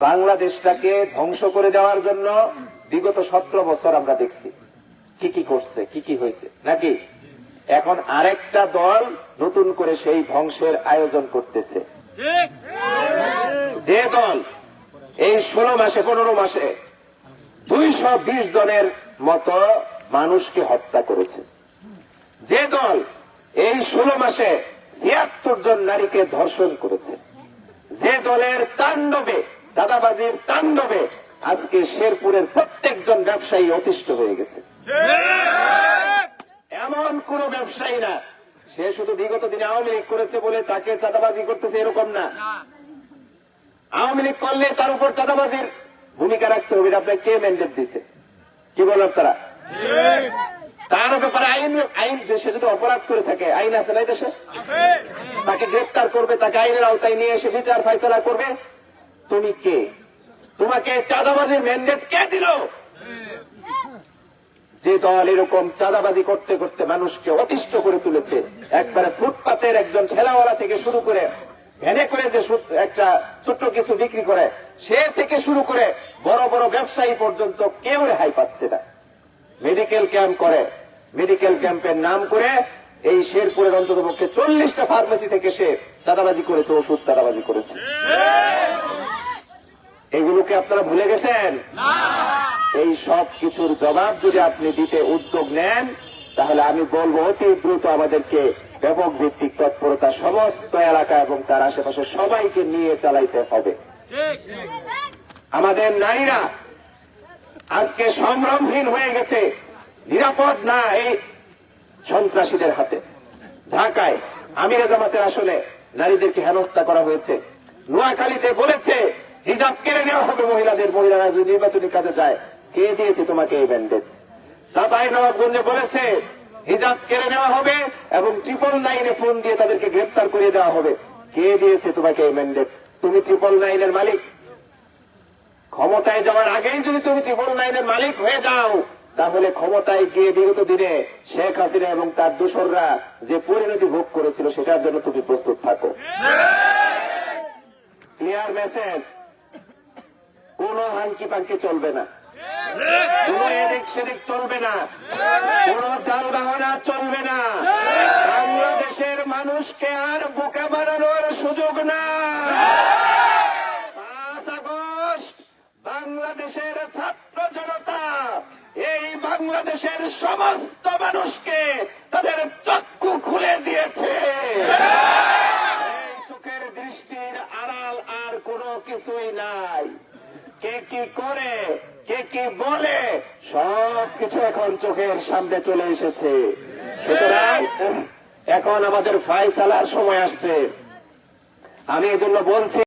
বাংলাদেশটাকে ধ্বংস করে দেওয়ার জন্য বিগত সতেরো বছর আমরা দেখছি। কি কি করছে, কি কি হয়েছে, নাকি? এখন আরেকটা দল নতুন করে সেই ধ্বংসের আয়োজন করতেছে। যে দল এই ষোলো মাসে, পনেরো মাসে দুইশো বিশ জনের মতো মানুষকে হত্যা করেছে। যে দল এই ষোলো মাসে ছিয়াত্তর জন নারীকে ধর্ষণ করেছে। যে দলের তাণ্ডবে চাঁদাবাজির তাণ্ডবে আজকে শেরপুরের প্রত্যেকজন ব্যবসায়ী অতিষ্ঠ হয়ে গেছে। এমন কোন ব্যবসায়ী না, সে শুধু বিগত দিনে আওয়ামী লীগ করেছে বলে তাকে চাঁদাবাজি করতেছে এরকম না। আওয়ামী লীগ করলে তার উপর চাঁদাবাজির ভূমিকা রাখতে হবে আপনাকে কে ম্যান্ডেট দিছে? কি বলেন আপনারা তার ব্যাপারে আইন আইন দেশে যদি অপরাধ করে থাকে, আইন আছে না দেশে? তাকে গ্রেপ্তার করবে, তাকে আইনের আওতায় নিয়ে এসে বিচার ফাইসলা করবে তুমি কে? তোমাকে চাঁদাবাজির ম্যান্ডেট কে দিল? যে দল এরকম চাঁদাবাজি করতে করতে মানুষকে অতিষ্ঠ করে তুলেছে, একবারে ফুটপাতের একজন ঠেলাওয়ালা থেকে শুরু করে ভ্যানে করে যে একটা ছোট্ট কিছু বিক্রি করে, সে থেকে শুরু করে বড় বড় ব্যবসায়ী পর্যন্ত কেউ রেহাই পাচ্ছে না। মেডিকেল ক্যাম্প করে, মেডিকেল ক্যাম্পের নাম করে এই শেরপুরের অন্তত পক্ষে চল্লিশটা ফার্মেসি থেকে সে চাঁদাবাজি করেছে, ওষুধ চাঁদাবাজি করেছে। এগুলোকে আপনারা ভুলে গেছেন? এই সব কিছুর জবাব যদি আপনি দিতে উদ্যোগ নেন তাহলে আমি বলব অতি দ্রুত আমাদেরকে ব্যাপক ভিত্তিক তৎপরতা সমস্ত এলাকা এবং তার আশেপাশে সবাইকে নিয়ে চালাইতে হবে। আমাদের নারীরা আজকে সম্ভ্রমহীন হয়ে গেছে। নিরাপদ না এই সন্ত্রাসীদের হাতে। ঢাকায় আমিরে জামাতের আসলে নারীদেরকে হেনস্থা করা হয়েছে। নোয়াখালীতে বলেছে হিজাব কেড়ে নেওয়া হবে মহিলাদের মহিলারা যদি নির্বাচনী কাজে যায়। কে দিয়েছে তোমাকে এই ব্যান্ডেজ চাপাই নবাবগঞ্জে বলেছে হিজাব কেড়ে নেওয়া হবে এবং ট্রিপল নাইনে ফোন দিয়ে তাদেরকে গ্রেপ্তার করে দেওয়া হবে। কে দিয়েছে তোমাকে এই ম্যান্ডেট তুমি ট্রিপল নাইনের মালিক। ক্ষমতায় যাওয়ার আগেই যদি তুমি ত্রিপল নাইনের মালিক হয়ে যাও তাহলে ক্ষমতায় গিয়ে বিগত দিনে শেখ হাসিনা এবং তার দোসররা যে পরিণতি ভোগ করেছিল সেটার জন্য তুমি প্রস্তুত থাকো। ক্লিয়ার মেসেজ হাঙ্কি পাঙ্কি চলবে না? বাংলাদেশের মানুষকে আর বোকা বানানোর সুযোগ না বাংলাদেশের ছাত্র জনতা, এই বাংলাদেশের সমস্ত মানুষকে তাদের চক্ষু খুলে দিয়েছে। চোখের দৃষ্টির আড়াল আর কোনো কিছুই নাই। কে কি করে, কে কি বলে সব কিছু এখন চোখের সামনে চলে এসেছে। সুতরাং, এখন আমাদের ফাইসালার সময় আসছে। আমি এই জন্য বলছি